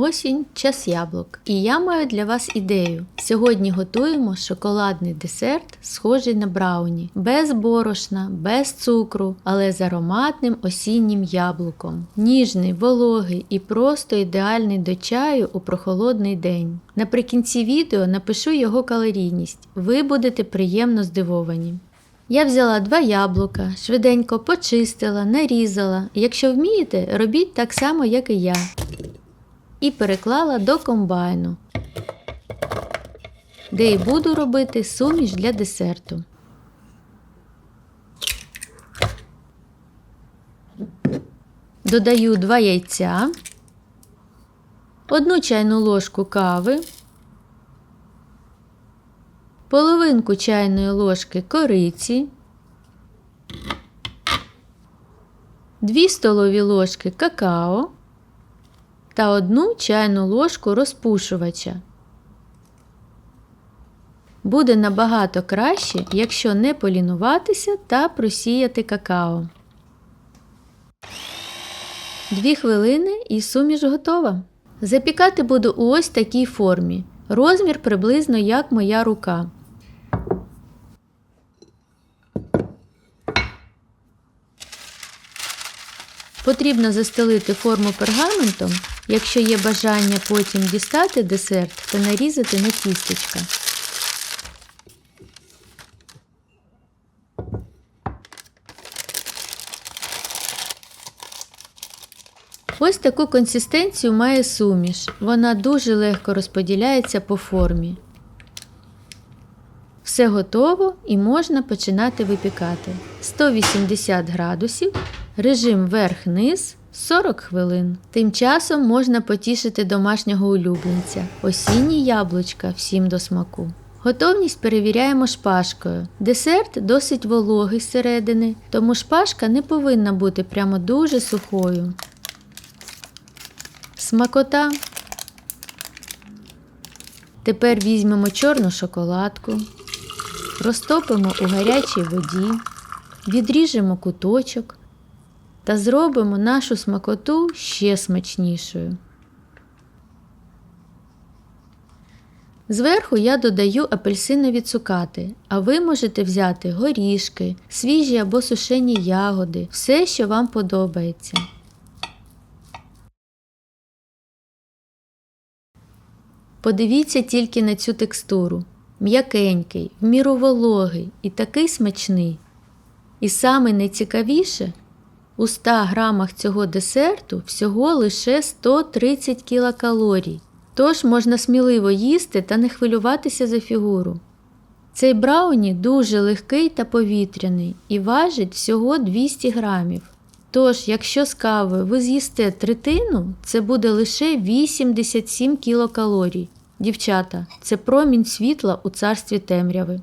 Осінь час яблук. І я маю для вас ідею. Сьогодні готуємо шоколадний десерт, схожий на брауні, без борошна, без цукру, але з ароматним осіннім яблуком. Ніжний, вологий і просто ідеальний до чаю у прохолодний день. Наприкінці відео напишу його калорійність. Ви будете приємно здивовані. Я взяла два яблука, швиденько почистила, нарізала. Якщо вмієте, робіть так само, як і я. І переклала до комбайну, де і буду робити суміш для десерту. Додаю два яйця, одну чайну ложку кави, половинку чайної ложки кориці, 2 столові ложки какао та 1 чайну ложку розпушувача. Буде набагато краще, якщо не полінуватися та просіяти какао. Дві хвилини і суміш готова. Запікати буду у ось такій формі. Розмір приблизно як моя рука. Потрібно застелити форму пергаментом, якщо є бажання потім дістати десерт та нарізати на тістечка. Ось таку консистенцію має суміш. Вона дуже легко розподіляється по формі. Все готово і можна починати випікати. 180 градусів, режим верх-низ 40 хвилин. Тим часом можна потішити домашнього улюбленця. Осінні яблучка всім до смаку. Готовність перевіряємо шпажкою. Десерт досить вологий зсередини, тому шпажка не повинна бути прямо дуже сухою. Смакота. Тепер візьмемо чорну шоколадку, розтопимо у гарячій воді, відріжемо куточок та зробимо нашу смакоту ще смачнішою. Зверху я додаю апельсинові цукати, а ви можете взяти горішки, свіжі або сушені ягоди, все, що вам подобається. Подивіться тільки на цю текстуру. М'якенький, в міру вологий і такий смачний. І саме найцікавіше, у 100 грамах цього десерту всього лише 130 кілокалорій. Тож можна сміливо їсти та не хвилюватися за фігуру. Цей брауні дуже легкий та повітряний і важить всього 200 грамів. Тож, якщо з кави ви з'їсте третину, це буде лише 87 кілокалорій. Дівчата, це промінь світла у царстві темряви.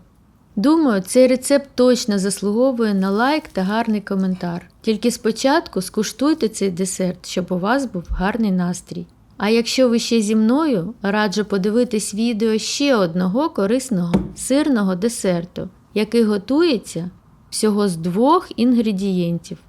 Думаю, цей рецепт точно заслуговує на лайк та гарний коментар. Тільки спочатку скуштуйте цей десерт, щоб у вас був гарний настрій. А якщо ви ще зі мною, раджу подивитись відео ще одного корисного сирного десерту, який готується всього з двох інгредієнтів.